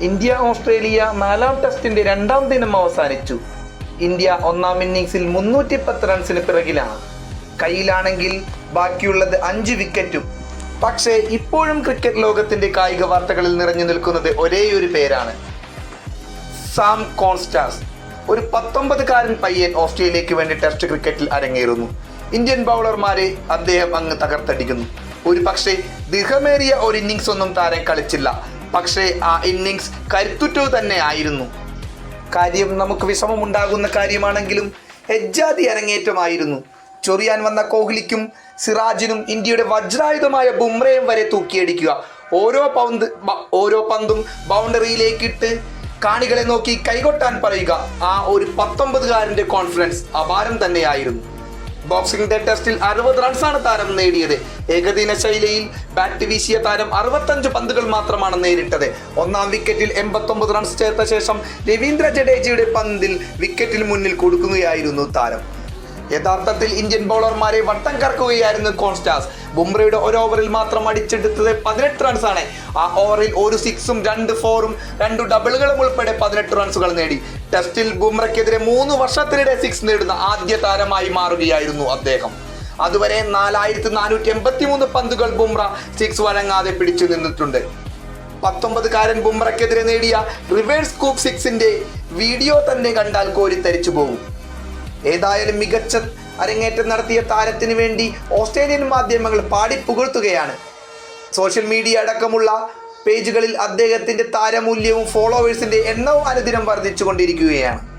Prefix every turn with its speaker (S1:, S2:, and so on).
S1: India Australia നാലാം ടെസ്റ്റിന്റെ രണ്ടാം ദിനം അവസാനിച്ചു. ഇന്ത്യ ഒന്നാം ഇന്നിംഗ്സിൽ മുന്നൂറ്റി പത്ത് റൺസിന് പിറകിലാണ്. കയ്യിലാണെങ്കിൽ ബാക്കിയുള്ളത് അഞ്ച് വിക്കറ്റും. പക്ഷേ ഇപ്പോഴും ക്രിക്കറ്റ് ലോകത്തിന്റെ കായിക വാർത്തകളിൽ നിറഞ്ഞു നിൽക്കുന്നത് ഒരേയൊരു പേരാണ്. സാം കോൺസ്റ്റാസ് ഒരു പത്തൊമ്പതുകാരൻ പയ്യൻ ഓസ്ട്രേലിയക്ക് വേണ്ടി ടെസ്റ്റ് ക്രിക്കറ്റിൽ അരങ്ങേറുന്നു. ഇന്ത്യൻ ബൗളർമാരെ അദ്ദേഹം അങ്ങ് തകർത്തടിക്കുന്നു. ഒരു പക്ഷേ ദീർഘമേറിയ ഒരു ഇന്നിങ്സ് ഒന്നും താരം കളിച്ചില്ല. പക്ഷേ ആ ഇന്നിങ്സ് കരുത്തുറ്റത് തന്നെ ആയിരുന്നു. കാര്യം നമുക്ക് വിഷമമുണ്ടാകുന്ന കാര്യമാണെങ്കിലും എജ്ജാതി അരങ്ങേറ്റമായിരുന്നു. ചൊറിയാൻ വന്ന കോഹ്ലിക്കും സിറാജിനും ഇന്ത്യയുടെ വജ്രായുധമായ ബുംറയും വരെ തൂക്കിയടിക്കുക. ഓരോ പന്ത് ഓരോ പന്തും ബൗണ്ടറിയിലേക്കിട്ട് കാണികളെ നോക്കി കൈകൊട്ടാൻ പറയുക. ആ ഒരു പത്തൊമ്പതുകാരന്റെ കോൺഫിഡൻസ് അപാരം തന്നെയായിരുന്നു. ബോക്സിംഗ് ഡേ ടെസ്റ്റിൽ അറുപത് റൺസാണ് താരം നേടിയത്. ഏകദിന ശൈലിയിൽ ബാറ്റ് വീശിയ താരം അറുപത്തഞ്ച് പന്തുകൾ മാത്രമാണ് നേരിട്ടത്. ഒന്നാം വിക്കറ്റിൽ എൺപത്തൊമ്പത് റൺസ് ചേർത്ത ശേഷം രവീന്ദ്ര ജഡേജയുടെ പന്തിൽ വിക്കറ്റിന് മുന്നിൽ കൊടുക്കുകയായിരുന്നു താരം. യഥാർത്ഥത്തിൽ ഇന്ത്യൻ ബൗളർമാരെ വട്ടം കറക്കുകയായിരുന്നു കോൺസ്റ്റാസ്. ബുംറയുടെ ഒരു ഓവറിൽ മാത്രം അടിച്ചെടുത്തത് പതിനെട്ട് റൺസാണ് ആ ഓവറിൽ ഒരു സിക്സും രണ്ട് ഫോറും രണ്ട് ഡബിളുകളും ഉൾപ്പെടെ പതിനെട്ട് റൺസുകൾ നേടി. ടെസ്റ്റിൽ ബുംറയ്ക്കെതിരെ മൂന്ന് വർഷത്തിനിടെ സിക്സ് നേടുന്ന ആദ്യ താരമായി മാറുകയായിരുന്നു അദ്ദേഹം. അതുവരെ നാലായിരത്തി നാനൂറ്റി എൺപത്തി മൂന്ന് പന്തുകൾ ബുംറ സിക്സ് വഴങ്ങാതെ പിടിച്ചു നിന്നിട്ടുണ്ട്. പത്തൊമ്പതുകാരൻ ബുംറയ്ക്കെതിരെ നേടിയ റിവേഴ്സ് കൂപ്പ് സിക്സിന്റെ വീഡിയോ തന്നെ കണ്ടാൽ കോരിത്തരിച്ചു പോകും ഏതായാലും മികച്ച അരങ്ങേറ്റം നടത്തിയ താരത്തിന് വേണ്ടി ഓസ്ട്രേലിയൻ മാധ്യമങ്ങൾ പാടി പുകഴ്ത്തുകയാണ്. സോഷ്യൽ മീഡിയ അടക്കമുള്ള പേജുകളിൽ അദ്ദേഹത്തിന്റെ താരമൂല്യവും ഫോളോവേഴ്സിന്റെ എണ്ണവും അനുദിനം വർദ്ധിച്ചുകൊണ്ടിരിക്കുകയാണ്.